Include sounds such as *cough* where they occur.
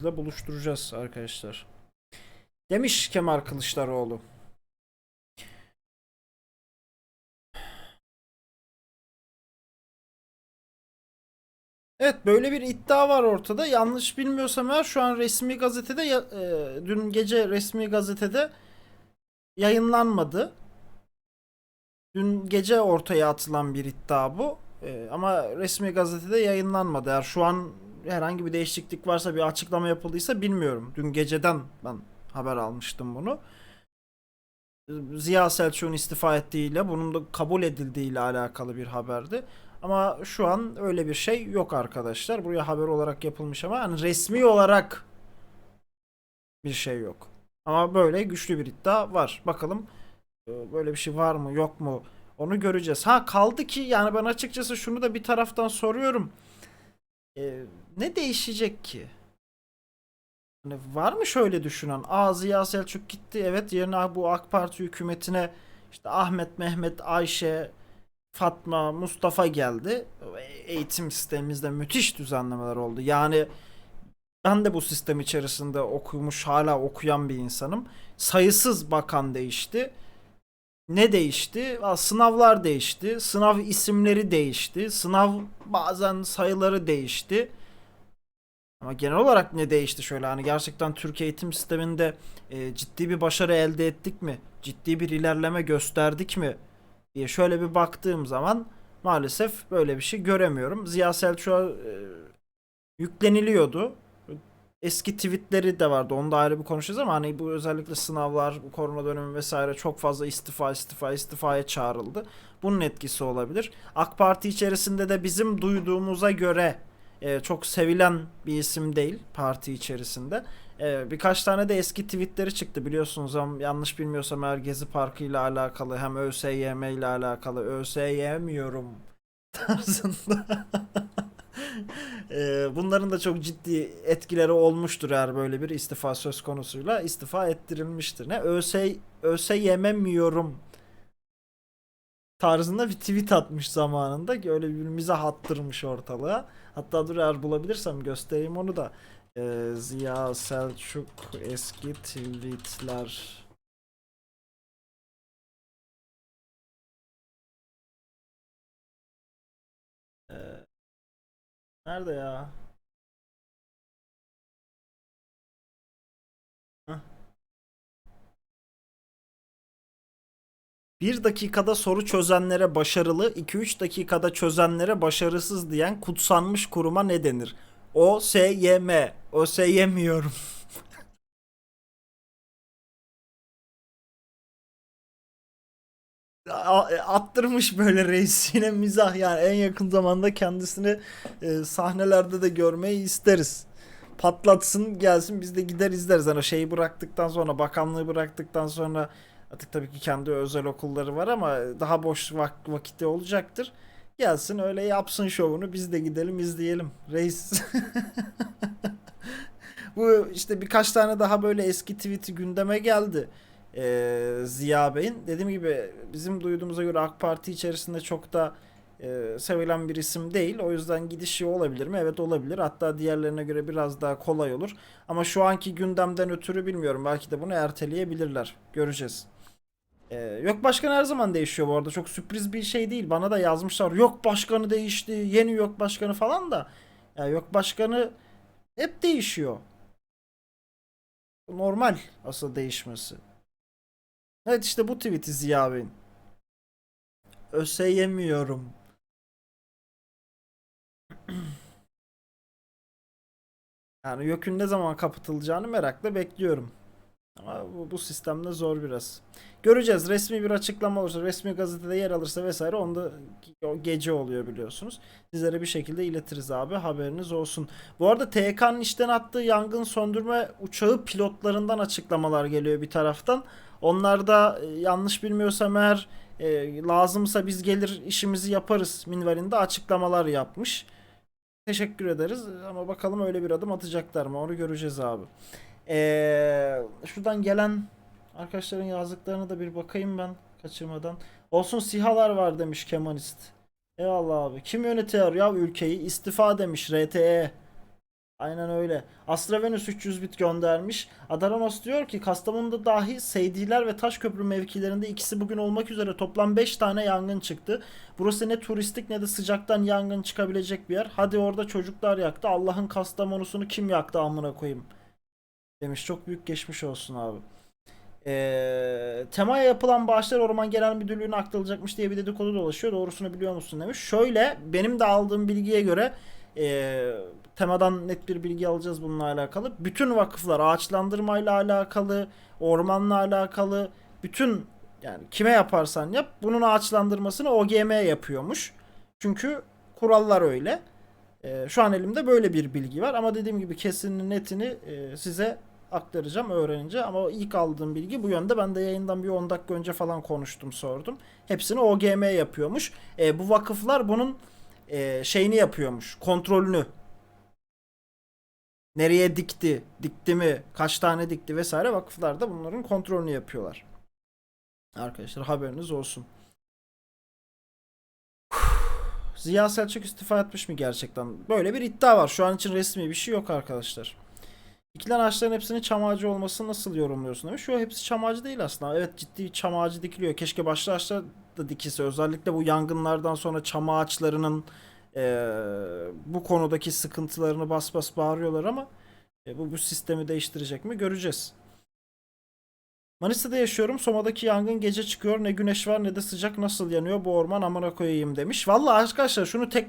ile buluşturacağız arkadaşlar. Demiş Kemal Kılıçdaroğlu. Evet böyle bir iddia var ortada. Yanlış bilmiyorsam eğer şu an resmi gazetede e, dün gece resmi gazetede yayınlanmadı. Dün gece ortaya atılan bir iddia bu. E, ama resmi gazetede yayınlanmadı. Eğer şu an herhangi bir değişiklik varsa bir açıklama yapıldıysa bilmiyorum. Dün geceden ben haber almıştım bunu. Ziya Selçuk'un istifa ettiğiyle bunun da kabul edildiğiyle alakalı bir haberdi. Ama şu an öyle bir şey yok arkadaşlar. Buraya haber olarak yapılmış ama hani resmi olarak bir şey yok. Ama böyle güçlü bir iddia var. Bakalım e, böyle bir şey var mı yok mu onu göreceğiz. Ha kaldı ki yani ben açıkçası şunu da bir taraftan soruyorum. E, ne değişecek ki? Hani var mı şöyle düşünen? Aa Ziya Selçuk gitti. Evet yerine bu AK Parti hükümetine işte Ahmet, Mehmet, Ayşe, Fatma, Mustafa geldi. Eğitim sistemimizde müthiş düzenlemeler oldu. Yani ben de bu sistem içerisinde okumuş, hala okuyan bir insanım. Sayısız bakan değişti. Ne değişti? Sınavlar değişti. Sınav isimleri değişti. Sınav bazen sayıları değişti. Ama genel olarak ne değişti şöyle hani gerçekten Türk eğitim sisteminde e, ciddi bir başarı elde ettik mi? Ciddi bir ilerleme gösterdik mi? diye şöyle bir baktığım zaman maalesef böyle bir şey göremiyorum. Ziya Selçuk'a e, yükleniliyordu. Eski tweetleri de vardı. Onu da ayrı bir konuşacağız ama hani bu özellikle sınavlar, bu korona dönemi vesaire çok fazla istifa istifa istifaya çağrıldı. Bunun etkisi olabilir. AK Parti içerisinde de bizim duyduğumuza göre e, çok sevilen bir isim değil parti içerisinde. E, birkaç tane de eski tweetleri çıktı biliyorsunuz ama yanlış bilmiyorsam eğer Gezi Parkı ile alakalı hem ÖSYM ile alakalı ÖSYM'yorum *laughs* tarzında. *laughs* E, bunların da çok ciddi etkileri olmuştur eğer böyle bir istifa söz konusuyla istifa ettirilmiştir. Ne ÖS ÖSYM'miyorum tarzında bir tweet atmış zamanında ki öyle bir mizah attırmış ortalığa. Hatta dur eğer bulabilirsem göstereyim onu da. Ee, Ziya Selçuk eski tweetler. Nerede ya? Bir dakikada soru çözenlere başarılı, 2-3 dakikada çözenlere başarısız diyen kutsanmış kuruma ne denir? O S Y M. O S yemiyorum. *laughs* attırmış böyle reis yine mizah yani en yakın zamanda kendisini e, sahnelerde de görmeyi isteriz. Patlatsın gelsin biz de gider izleriz. Hani şeyi bıraktıktan sonra bakanlığı bıraktıktan sonra artık tabii ki kendi özel okulları var ama daha boş vak vakitte olacaktır. Gelsin öyle yapsın şovunu biz de gidelim izleyelim. Reis. *laughs* Bu işte birkaç tane daha böyle eski tweet'i gündeme geldi. Ee, Ziya Bey'in. Dediğim gibi bizim duyduğumuza göre AK Parti içerisinde çok da e, sevilen bir isim değil. O yüzden gidişi olabilir mi? Evet olabilir. Hatta diğerlerine göre biraz daha kolay olur. Ama şu anki gündemden ötürü bilmiyorum. Belki de bunu erteleyebilirler. Göreceğiz. Ee, yok başkan her zaman değişiyor bu arada. Çok sürpriz bir şey değil. Bana da yazmışlar. Yok başkanı değişti. Yeni yok başkanı falan da. Ya yok başkanı hep değişiyor. Normal aslında değişmesi. Evet işte bu tweet'i Ziya Bey'in. Öseyemiyorum. *clears throat* Yani YÖK'ün ne zaman kapatılacağını merakla bekliyorum. Ama bu, bu sistemde zor biraz. Göreceğiz. Resmi bir açıklama olursa, resmi gazetede yer alırsa vesaire onda gece oluyor biliyorsunuz. Sizlere bir şekilde iletiriz abi. Haberiniz olsun. Bu arada TK'nın işten attığı yangın söndürme uçağı pilotlarından açıklamalar geliyor bir taraftan. Onlar da e, yanlış bilmiyorsam eğer e, lazımsa biz gelir işimizi yaparız minvalinde açıklamalar yapmış. Teşekkür ederiz ama bakalım öyle bir adım atacaklar mı onu göreceğiz abi. Ee, şuradan gelen arkadaşların yazdıklarına da bir bakayım ben kaçırmadan. Olsun sihalar var demiş Kemalist. Eyvallah abi. Kim yönetiyor ya ülkeyi? İstifa demiş RTE. Aynen öyle. Astravenus 300 bit göndermiş. Adaranos diyor ki Kastamonu'da dahi Seydiler ve Taşköprü mevkilerinde ikisi bugün olmak üzere toplam 5 tane yangın çıktı. Burası ne turistik ne de sıcaktan yangın çıkabilecek bir yer. Hadi orada çocuklar yaktı. Allah'ın Kastamonu'sunu kim yaktı amına koyayım. Demiş. Çok büyük geçmiş olsun abi. Ee, temaya yapılan bağışlar Orman Genel Müdürlüğü'ne aktarılacakmış diye bir dedikodu dolaşıyor. Doğrusunu biliyor musun demiş. Şöyle benim de aldığım bilgiye göre e, temadan net bir bilgi alacağız bununla alakalı. Bütün vakıflar ağaçlandırmayla alakalı, ormanla alakalı, bütün yani kime yaparsan yap bunun ağaçlandırmasını OGM yapıyormuş. Çünkü kurallar öyle. E, şu an elimde böyle bir bilgi var ama dediğim gibi kesinini netini e, size aktaracağım öğrenince ama ilk aldığım bilgi bu yönde. Ben de yayından bir 10 dakika önce falan konuştum sordum. Hepsini OGM yapıyormuş. E, bu vakıflar bunun e, şeyini yapıyormuş. Kontrolünü. Nereye dikti, dikti mi, kaç tane dikti vesaire vakıflar da bunların kontrolünü yapıyorlar. Arkadaşlar haberiniz olsun. *sighs* Ziya Selçuk istifa etmiş mi gerçekten? Böyle bir iddia var. Şu an için resmi bir şey yok arkadaşlar. Dikilen ağaçların hepsinin çam olmasını nasıl yorumluyorsun demiş. Şu hepsi çam değil aslında. Evet ciddi çam dikiliyor. Keşke başlı ağaçlar da dikilse. Özellikle bu yangınlardan sonra çam ağaçlarının eee, bu konudaki sıkıntılarını bas bas bağırıyorlar ama e, bu, bu sistemi değiştirecek mi göreceğiz. Manisa'da yaşıyorum. Soma'daki yangın gece çıkıyor. Ne güneş var ne de sıcak. Nasıl yanıyor bu orman amına koyayım demiş. Vallahi arkadaşlar şunu tekrar